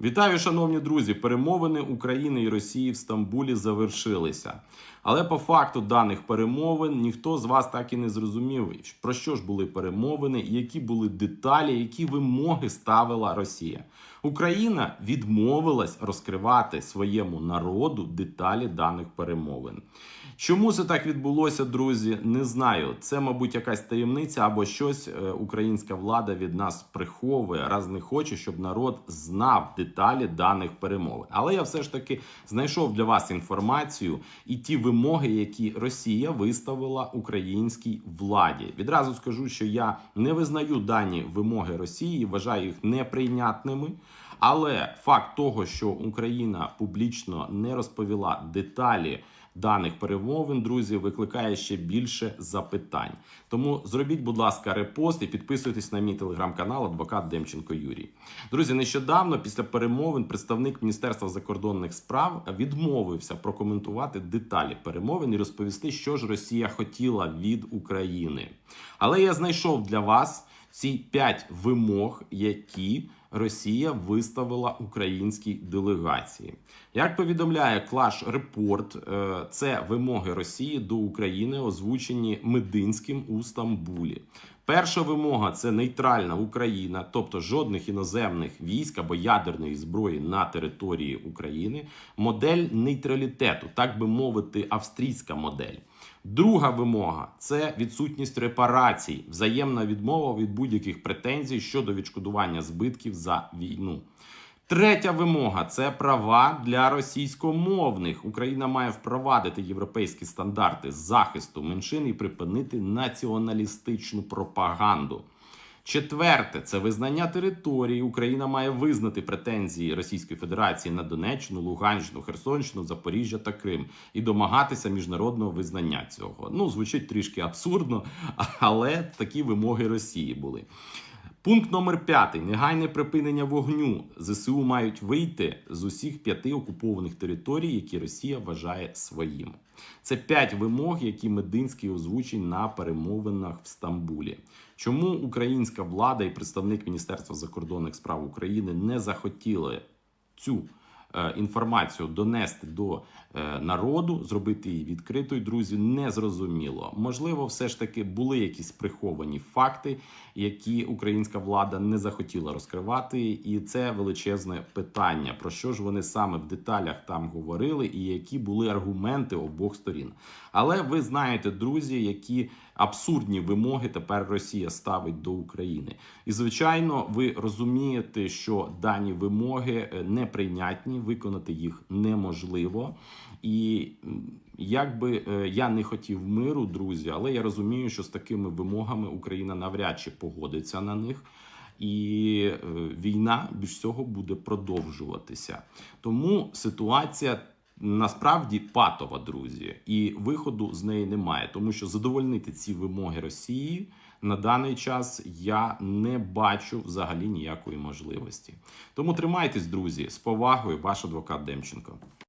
Вітаю, шановні друзі! Перемовини України і Росії в Стамбулі завершилися. Але по факту даних перемовин ніхто з вас так і не зрозумів, про що ж були перемовини, які були деталі, які вимоги ставила Росія. Україна відмовилась розкривати своєму народу деталі даних перемовин. Чому це так відбулося, друзі? Не знаю. Це, мабуть, якась таємниця або щось е, українська влада від нас приховує, раз не хоче, щоб народ знав деталі даних перемовин. Але я все ж таки знайшов для вас інформацію і ті вимоги, які Росія виставила українській владі. Відразу скажу, що я не визнаю дані вимоги Росії, вважаю їх неприйнятними. Але факт того, що Україна публічно не розповіла деталі даних перемовин, друзі, викликає ще більше запитань. Тому зробіть, будь ласка, репост і підписуйтесь на мій телеграм-канал Адвокат Демченко Юрій. Друзі, нещодавно після перемовин представник Міністерства закордонних справ відмовився прокоментувати деталі перемовин і розповісти, що ж Росія хотіла від України. Але я знайшов для вас ці п'ять вимог, які Росія виставила українській делегації. Як повідомляє Клаш Репорт, е, це вимоги Росії до України, озвучені Мединським у Стамбулі. Перша вимога це нейтральна Україна, тобто жодних іноземних військ або ядерної зброї на території України. Модель нейтралітету, так би мовити, австрійська модель. Друга вимога це відсутність репарацій, взаємна відмова від будь-яких претензій щодо відшкодування збитків за війну. Третя вимога це права для російськомовних. Україна має впровадити європейські стандарти захисту меншин і припинити націоналістичну пропаганду. Четверте це визнання території. Україна має визнати претензії Російської Федерації на Донеччину, Луганщину, Херсонщину, Запоріжжя та Крим і домагатися міжнародного визнання цього. Ну звучить трішки абсурдно, але такі вимоги Росії були. Пункт номер п'ятий: негайне припинення вогню. ЗСУ мають вийти з усіх п'яти окупованих територій, які Росія вважає своїми. Це п'ять вимог, які Мединський озвучив на перемовинах в Стамбулі. Чому українська влада і представник Міністерства закордонних справ України не захотіли цю інформацію донести до е, народу, зробити її відкритою, друзі, не зрозуміло. Можливо, все ж таки були якісь приховані факти, які українська влада не захотіла розкривати, і це величезне питання. Про що ж вони саме в деталях там говорили, і які були аргументи обох сторін. Але ви знаєте, друзі, які абсурдні вимоги тепер Росія ставить до України. І звичайно, ви розумієте, що дані вимоги е, неприйнятні, виконати їх неможливо. І як би е, я не хотів миру, друзі, але я розумію, що з такими вимогами Україна навряд чи погодиться на них. І е, війна більш всього буде продовжуватися. Тому ситуація насправді патова, друзі, і виходу з неї немає, тому що задовольнити ці вимоги Росії на даний час я не бачу взагалі ніякої можливості. Тому тримайтесь, друзі, з повагою, ваш адвокат Демченко.